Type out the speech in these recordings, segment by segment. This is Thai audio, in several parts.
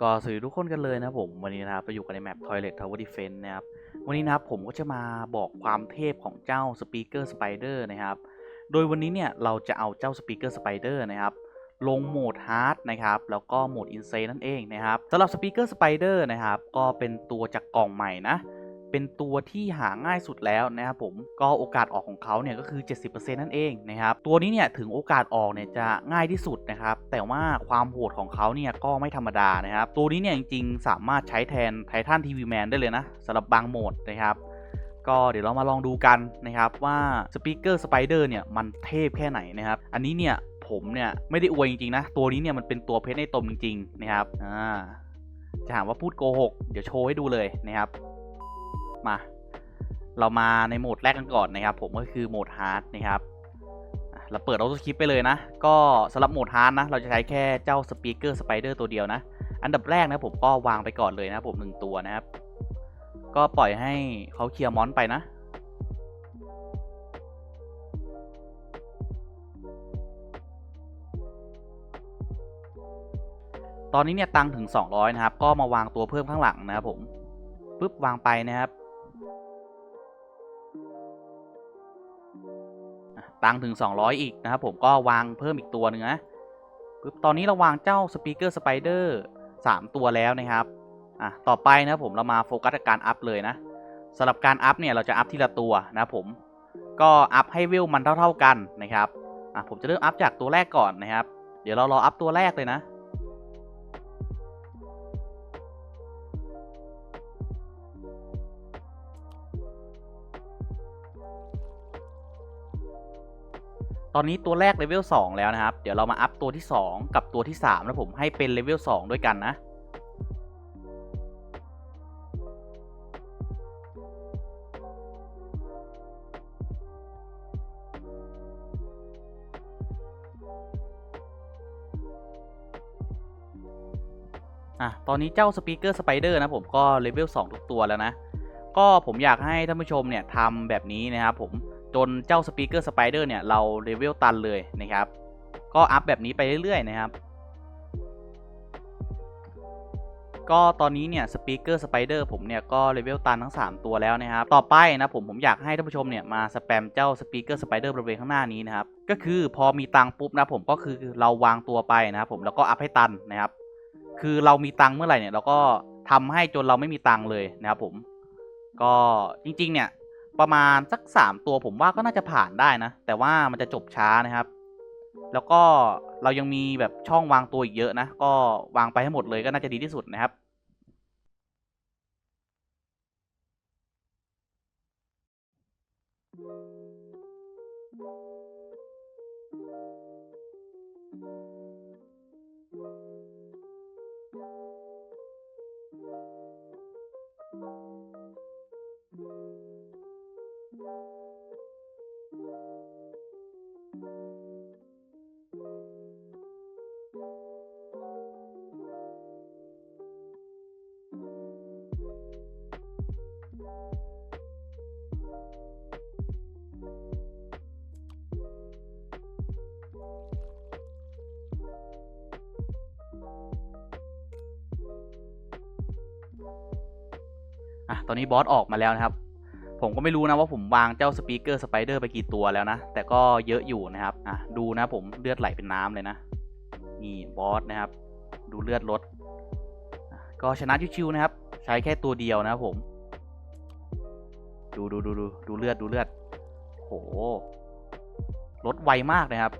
ก็สวัสดีทุกคนกันเลยนะผมวันนี้นะครับไปอยู่กันในแมป Toilet Tower Defense นะครับวันนี้นะครับผมก็จะมาบอกความเทพของเจ้า Speaker Spider นะครับโดยวันนี้เนี่ยเราจะเอาเจ้า Speaker Spider นะครับลงโหมด Hard นะครับแล้วก็โหมด Insane นั่นเองนะครับสำหรับ Speaker Spider นะครับก็เป็นตัวจากกล่องใหม่นะ เป็นตัวที่หาง่ายสุดแล้วนะครับผมก็โอกาสออกของเขาเนี่ยก็คือ 70%นั่นเองนะครับตัวนี้เนี่ยถึงโอกาสออกเนี่ยจะง่ายที่สุดนะครับแต่ว่าความโหดของเขาเนี่ยก็ไม่ธรรมดานะครับตัวนี้เนี่ยจริงๆ สามารถใช้แทนไททันทีวีแมนได้เลยนะสำหรับบางโหมดนะครับก็เดี๋ยวเรามาลองดูกันนะครับว่าสปีกเกอร์สไปเดอร์เนี่ยมันเทพแค่ไหนนะครับ อันนี้เนี่ยผมเนี่ยไม่ได้อวยจริงๆนะ ตัวนี้เนี่ยมันเป็นตัวเพชรในตมจริงๆนะครับอ่าจะถามว่าพูดโกหก เดี๋ยวโชว์ให้ดูเลยนะครับ มา เรามาในโหมดแรกกันก่อนนะครับ ผมก็คือโหมดฮาร์ดนะครับเราเปิดออโต้คลิปไปเลยนะ ก็สำหรับโหมดฮาร์ดนะ เราจะใช้แค่เจ้าสปีกเกอร์สไปเดอร์ตัวเดียวนะ อันดับแรกนะผมก็วางไปก่อนเลยนะผมหนึ่งตัวนะครับ ก็ปล่อยให้เขาเคลียร์มอนไปนะตอนนี้เนี่ยตังถึง 200 นะครับ ก็มาวางตัวเพิ่มข้างหลังนะครับผมปุ๊บวางไปนะครับ ตังถึง 200 อีกนะครับผมก็วางเพิ่มอีกตัวหนึ่งนะปุ๊บตอนนี้เราวางเจ้าสปีกเกอร์สไปเดอร์3ตัวแล้วนะครับอะต่อไปนะครับผมเรามาโฟกัสการอัพเลยนะสำหรับการอัพเนี่ยเราจะอัพทีละตัวนะครับผมก็อัพให้วิวมันเท่า ๆกันนะครับอะผมจะเริ่มอัพจากตัวแรกก่อนนะครับ เดี๋ยวเรารออัพตัวแรกเลยนะ ตอนนี้ตัวแรกเลเวล2แล้วนะครับ เดี๋ยวเรามาอัพตัวที่ 2 กับตัวที่3แล้วผมให้เป็นเลเวล2ด้วยกันนะ อะ ตอนนี้เจ้าสปีกเกอร์สไปเดอร์นะผมก็เลเวล2ทุกตัวแล้วนะ ก็ผมอยากให้ท่านผู้ชมเนี่ยทำแบบนี้นะครับผม จนเจ้าสปีกเกอร์สไปเดอร์เนี่ย เราเลเวลตันเลยนะครับ ก็อัพแบบนี้ไปเรื่อยๆนะครับ ก็ตอนนี้เนี่ยสปีกเกอร์สไปเดอร์ผมเนี่ย ก็เลเวลตันทั้ง 3 ตัวแล้วนะครับ ต่อไปนะผมผมอยากให้ท่านผู้ชมเนี่ย มาสแปมเจ้าสปีกเกอร์สไปเดอร์บริเวณข้างหน้านี้นะครับ ก็คือพอมีตังปุ๊บนะผมก็คือเราวางตัวไปนะครับผมแล้วก็อัพให้ตันนะครับ คือเรามีตังเมื่อไหร่เนี่ยเราก็ทำให้จนเราไม่มีตังเลยนะครับผม ก็จริงๆเนี่ย ประมาณสักสามตัวผมว่าก็น่าจะผ่านได้นะ แต่ว่ามันจะจบช้านะครับ แล้วก็เรายังมีแบบช่องวางตัวอีกเยอะนะ ก็วางไปให้หมดเลยก็น่าจะดีที่สุดนะครับ อะตอนนี้บอสออกมาแล้วนะครับ ผมก็ไม่รู้นะว่าผมวางเจ้าสปีกเกอร์สไปเดอร์ไปกี่ตัวแล้วนะ แต่ก็เยอะอยู่นะครับอะดูนะผมเลือดไหลเป็นน้ำเลยนะ นี่บอสนะครับ ดูเลือดลด ก็ชนะชิวๆนะครับ ใช้แค่ตัวเดียวนะครับผม ดูดูดูดูดูเลือดดูเลือดโหลดไวมากนะครับ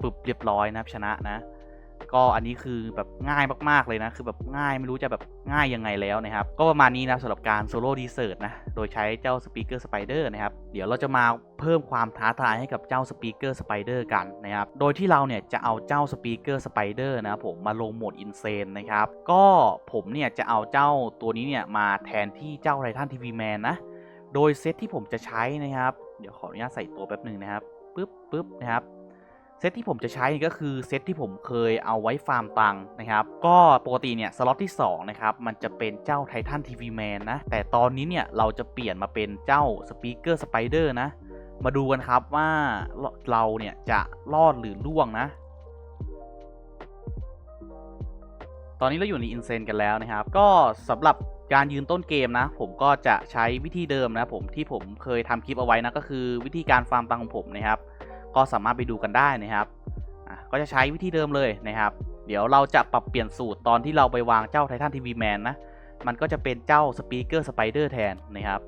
ปึบเรียบร้อยนะครับชนะนะ ก็อันนี้คือแบบง่ายมากๆเลยนะ คือแบบง่ายไม่รู้จะแบบง่ายยังไงแล้วนะครับ ก็ประมาณนี้นะสำหรับการโซโล่ดีเซิร์ตนะ โดยใช้เจ้าสปีกเกอร์สไปเดอร์นะครับ เดี๋ยวเราจะมาเพิ่มความท้าทายให้กับเจ้าสปีกเกอร์สไปเดอร์กันนะครับ โดยที่เราเนี่ยจะเอาเจ้าสปีกเกอร์สไปเดอร์นะครับผมมาลงโหมดอินเซนนะครับ ก็ผมเนี่ยจะเอาเจ้าตัวนี้เนี่ยมาแทนที่เจ้าไททันทีวีแมนนะ โดยเซตที่ผมจะใช้นะครับ เดี๋ยวขออนุญาตใส่ตัวแป๊บหนึ่งนะครับปึ๊บปึ๊บนะครับ เซตที่ผมจะใช้ก็คือเซตที่ผมเคยเอาไว้ฟาร์มตังค์นะครับก็ปกติเนี่ยสล็อตที่2นะครับมันจะเป็นเจ้าไททันทีวีแมนนะแต่ตอนนี้เนี่ยเราจะเปลี่ยนมาเป็นเจ้าสปีกเกอร์สไปเดอร์นะมาดูกันครับว่าเราเนี่ยจะรอดหรือล่วงนะตอนนี้เราอยู่ในอินเซนกันแล้วนะครับ ก็สำหรับการยืนต้นเกมนะ ผมก็จะใช้วิธีเดิมนะผมที่ผมเคยทำคลิปเอาไว้นะก็คือวิธีการฟาร์มตังของผมนะครับ ก็สามารถไปดูกันได้นะครับก็จะใช้วิธีเดิมเลยนะครับ เดี๋ยวเราจะปรับเปลี่ยนสูตรตอนที่เราไปวางเจ้าไททันทีวีแมนนะ มันก็จะเป็นเจ้าสปีกเกอร์สไปเดอร์แทนนะครับ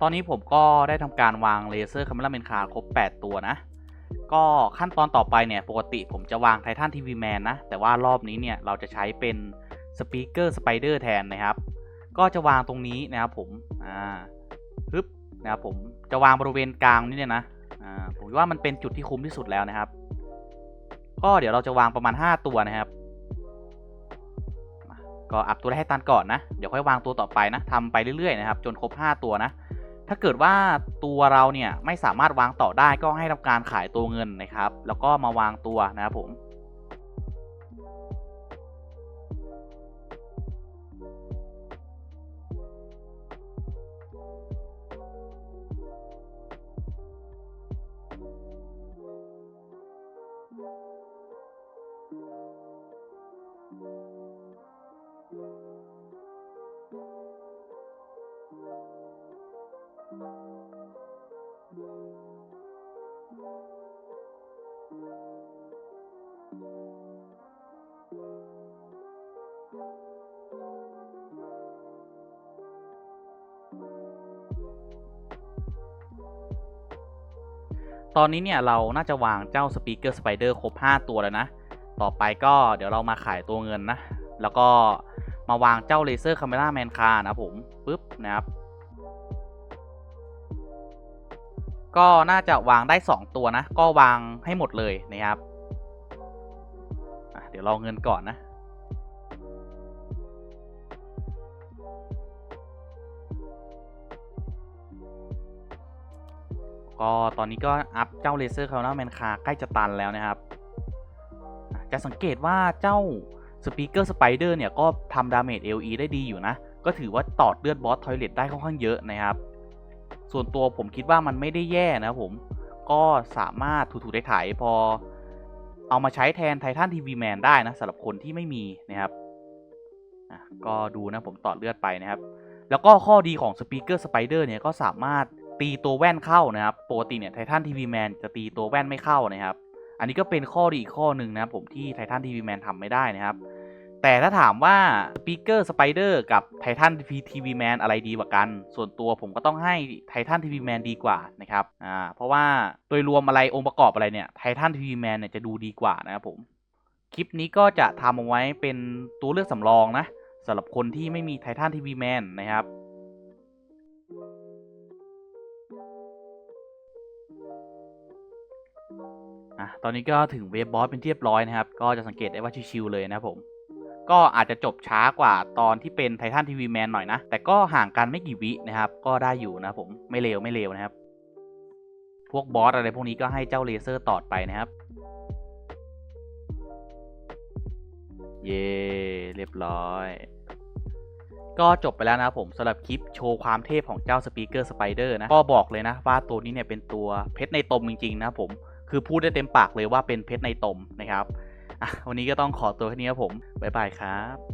ตอนนี้ผมก็ได้ทำการวางเลเซอร์คาเมล่าเมนคาครบ 8 ตัวนะ ก็ขั้นตอนต่อไปเนี่ย ปกติผมจะวางไททันทีวีแมนนะ แต่ว่ารอบนี้เนี่ยเราจะใช้เป็นสปีกเกอร์สไปเดอร์แทนนะครับ ก็จะวางตรงนี้นะครับผม อ่าฮึบนะครับผมจะวางบริเวณกลางนี่เนี่ยนะ อ่า ผมว่ามันเป็นจุดที่คุ้มที่สุดแล้วนะครับ ก็เดี๋ยวเราจะวางประมาณ 5 ตัวนะครับ ก็อัพตัวแรกให้ตันก่อนนะ เดี๋ยวค่อยวางตัวต่อไปนะทำไปเรื่อยๆนะครับ จนครบ 5 ตัวนะ ถ้าเกิดว่าตัวเราเนี่ยไม่สามารถวางต่อได้ก็ให้ทำการขายตัวเงินนะครับ แล้วก็มาวางตัวนะครับผม ตอนนี้เนี่ยเราน่าจะวางเจ้าสปีกเกอร์สไปเดอร์ครบ 5 ตัวแล้วนะ ต่อไปก็เดี๋ยวเรามาขายตัวเงินนะ แล้วก็มาวางเจ้าเลเซอร์คาเมล่าแมนคานะผมปึ๊บนะครับ ก็น่าจะวางได้ 2 ตัวนะ ก็วางให้หมดเลยนะครับ เดี๋ยวรอเงินก่อนนะ ก็ตอนนี้ก็อัพเจ้าเลเซอร์คาร์นาแมนคาใกล้จะตันแล้วนะครับ จะสังเกตว่าเจ้าสปีกเกอร์สไปเดอร์เนี่ย ก็ทำดาเมจ LE ได้ดีอยู่นะ ก็ถือว่าตอดเลือดบอสทอยเลตได้ค่อนข้างเยอะนะครับ ส่วนตัวผมคิดว่ามันไม่ได้แย่นะผมก็สามารถถูๆได้ถ่ายพอเอามาใช้แทนไททันทีวีแมนได้นะสำหรับคนที่ไม่มีนะครับก็ดูนะผมต่อเลือดไปนะครับ แล้วก็ข้อดีของสปีกเกอร์สไปเดอร์เนี่ยก็สามารถ ตีตัวแว่นเข้านะครับปกติเนี่ยไททันทีวีแมนจะตีตัวแว่นไม่เข้านะครับ อันนี้ก็เป็นข้อดีอีกข้อหนึ่งนะครับผมที่ไททันทีวีแมนทำไม่ได้นะครับ แต่ถ้าถามว่าสปีกเกอร์สไปเดอร์กับไททันทีวีแมนอะไรดีกว่ากัน ส่วนตัวผมก็ต้องให้ไททันทีวีแมนดีกว่านะครับอ่าเพราะว่าโดยรวมอะไรองค์ประกอบอะไรเนี่ยไททันทีวีแมนเนี่ยจะดูดีกว่านะครับผมคลิปนี้ก็จะทำเอาไว้เป็นตัวเลือกสำรองนะสำหรับคนที่ไม่มีไททันทีวีแมนนะครับ อะตอนนี้ก็ถึงเวฟบอสเป็นเรียบร้อยนะครับ ก็จะสังเกตได้ว่าชิวๆเลยนะผม ก็อาจจะจบช้ากว่าตอนที่เป็นไททันทีวีแมนหน่อยนะ แต่ก็ห่างกันไม่กี่วินะครับ ก็ได้อยู่นะผมไม่เร็วไม่เร็วนะครับ พวกบอสอะไรพวกนี้ก็ให้เจ้าเลเซอร์ตอดไปนะครับ เย่เรียบร้อย ก็จบไปแล้วนะผมสำหรับคลิปโชว์ความเทพของเจ้าสปีกเกอร์สไปเดอร์นะ ก็บอกเลยนะว่าตัวนี้เนี่ยเป็นตัวเพชรในตมจริง ๆ นะผม คือพูดได้เต็มปากเลยว่าเป็นเพชรในตมนะครับวันนี้ก็ต้องขอตัวแค่นี้ครับผม บ๊ายบายครับ